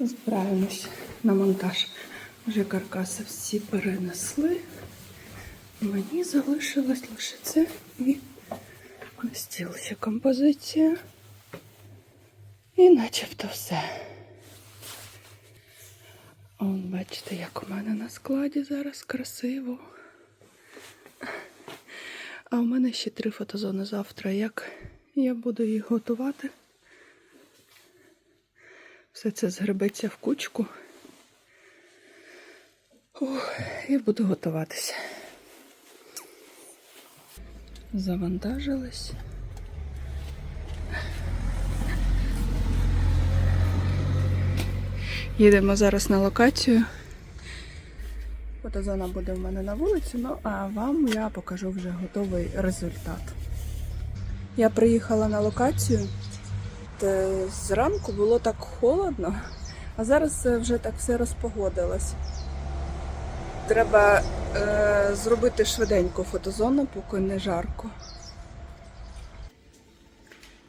Збираємось на монтаж. Вже каркаси всі перенесли. Мені залишилось лише це і стіл ще композиція. І начебто все. Он, бачите, як у мене на складі зараз красиво. А у мене ще три фотозони завтра. Як я буду їх готувати? Все це згребеться в кучку. Ух, і буду готуватися. Завантажилась. Їдемо зараз на локацію. Фотозона буде в мене на вулиці, ну а вам я покажу вже готовий результат. Я приїхала на локацію. Та зранку було так холодно, а зараз е, вже так все розпогодилось. Треба е, зробити швиденько фотозону, поки не жарко.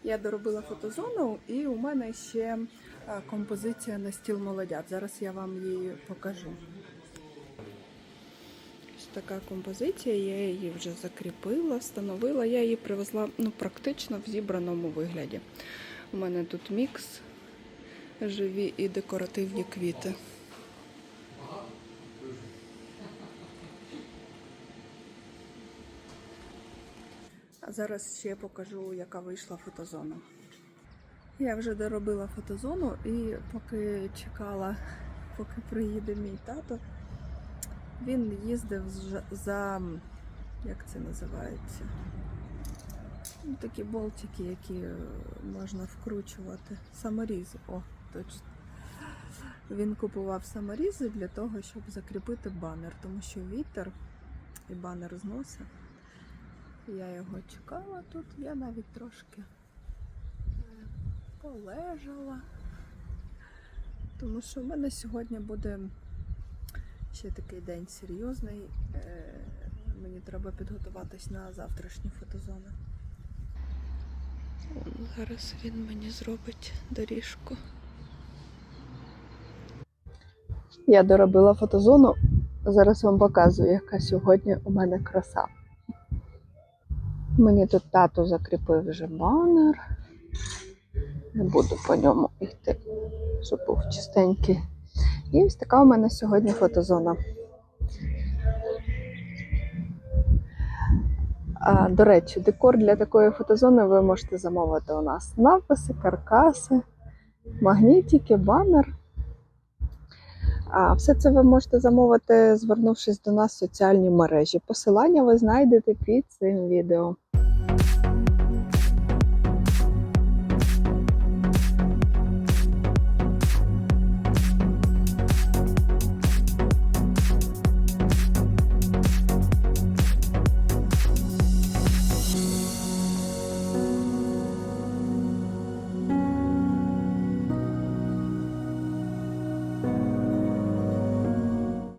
Я доробила фотозону, і у мене ще е, композиція на стіл молодят. Зараз я вам її покажу. Ось така композиція, я її вже закріпила, встановила. Я її привезла ну, практично в зібраному вигляді. У мене тут мікс, живі і декоративні квіти. А зараз ще покажу, яка вийшла фотозона. Я вже доробила фотозону і поки чекала, поки приїде мій тато, він їздив за, як це називається? Ну, такі болтики, які е, можна вкручувати. Саморізи, о, точно. Він купував саморізи для того, щоб закріпити банер, тому що вітер і банер зносить. Я його чекала тут, я навіть трошки е, полежала. Тому що в мене сьогодні буде ще такий день серйозний. Е, Мені треба підготуватись на завтрашні фотозони. Зараз він мені зробить доріжку. Я доробила фотозону. Зараз вам показую, яка сьогодні у мене краса. Мені тут тато закріпив вже банер. Не буду по ньому йти, щоб був чистенький. І ось така у мене сьогодні фотозона. До речі, декор для такої фотозони ви можете замовити у нас написи, каркаси, магнітики, банер. Все це ви можете замовити, звернувшись до нас в соціальні мережі. Посилання ви знайдете під цим відео.